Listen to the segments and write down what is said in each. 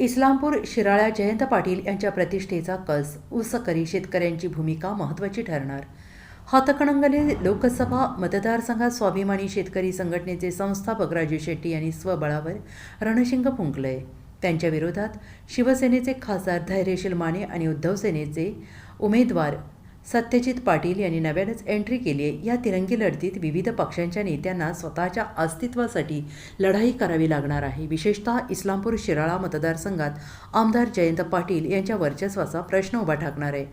इस्लामपूर शिराळ्या जयंत पाटील यांच्या प्रतिष्ठेचा कस ऊसकरी शेतकऱ्यांची भूमिका महत्त्वाची ठरणार. हातकणंगले लोकसभा मतदारसंघात स्वाभिमानी शेतकरी संघटनेचे संस्थापक राजू शेट्टी यांनी स्वबळावर रणशिंग फुंकलंय. त्यांच्या विरोधात शिवसेनेचे खासदार धैर्यशील माने आणि उद्धव सेनेचे उमेदवार सत्यजित पाटील यांनी नव्यानेच एंट्री केली आहे या तिरंगी लढतीत विविध पक्षांच्या नेत्यांना स्वतःच्या अस्तित्वासाठी लढाई करावी लागणार आहे. विशेषतः इस्लामपूर शिराळा मतदारसंघात आमदार जयंत पाटील यांच्या वर्चस्वाचा प्रश्न उभा ठाकणार आहे.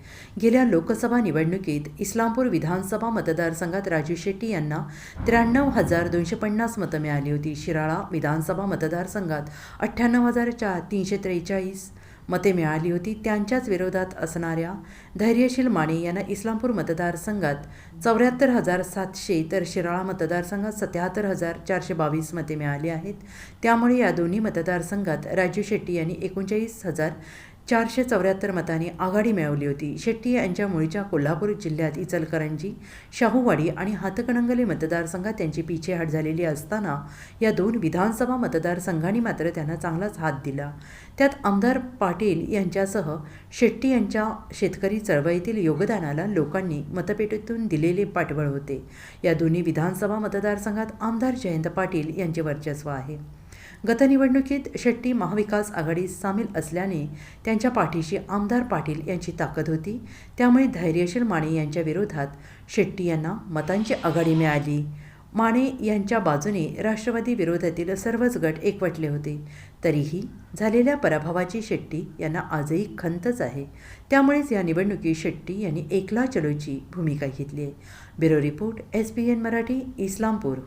गेल्या लोकसभा निवडणुकीत इस्लामपूर विधानसभा मतदारसंघात राजू शेट्टी यांना त्र्याण्णव हजार दोनशे पन्नास मतं मिळाली होती. शिराळा विधानसभा मतदारसंघात अठ्ठ्याण्णव हजार चार तीनशे त्रेचाळीस मते मिळाली होती. त्यांच्याच विरोधात असणाऱ्या धैर्यशील माने यांना इस्लामपूर मतदारसंघात चौऱ्याहत्तर हजार सातशे तर शिराळा मतदारसंघात सत्याहत्तर हजार चारशे बावीस मते मिळाली आहेत. त्यामुळे या दोन्ही मतदारसंघात राजू शेट्टी यांनी एकोणचाळीस हजार चारशे चौऱ्याहत्तर मतांनी आघाडी मिळवली होती. शेट्टी यांच्या मुळीच्या कोल्हापूर जिल्ह्यात इचलकरंजी शाहूवाडी आणि हातकणंगले मतदारसंघात त्यांची पिछेहाट झालेली असताना या दोन विधानसभा मतदारसंघांनी मात्र त्यांना चांगलाच हात दिला. त्यात आमदार पाटील यांच्यासह शेट्टी यांच्या शेतकरी चळवळीतील योगदानाला लोकांनी मतपेटीतून दिलेले पाठबळ होते. या दोन्ही विधानसभा मतदारसंघात आमदार जयंत पाटील यांचे वर्चस्व आहे. गतनिवडणुकीत शेट्टी महाविकास आघाडीत सामील असल्याने त्यांच्या पाठीशी आमदार पाटील यांची ताकद होती. त्यामुळे धैर्यशील माने यांच्या विरोधात शेट्टी यांना मतांची आघाडी मिळाली. माने यांच्या बाजूने राष्ट्रवादी विरोधातील सर्वच गट एकवटले होते. तरीही झालेल्या पराभवाची शेट्टी यांना आजही खंतच आहे. त्यामुळेच या निवडणुकीत शेट्टी यांनी एकला चलोची भूमिका घेतली आहे. Bureau report S P N Marathi Islampur.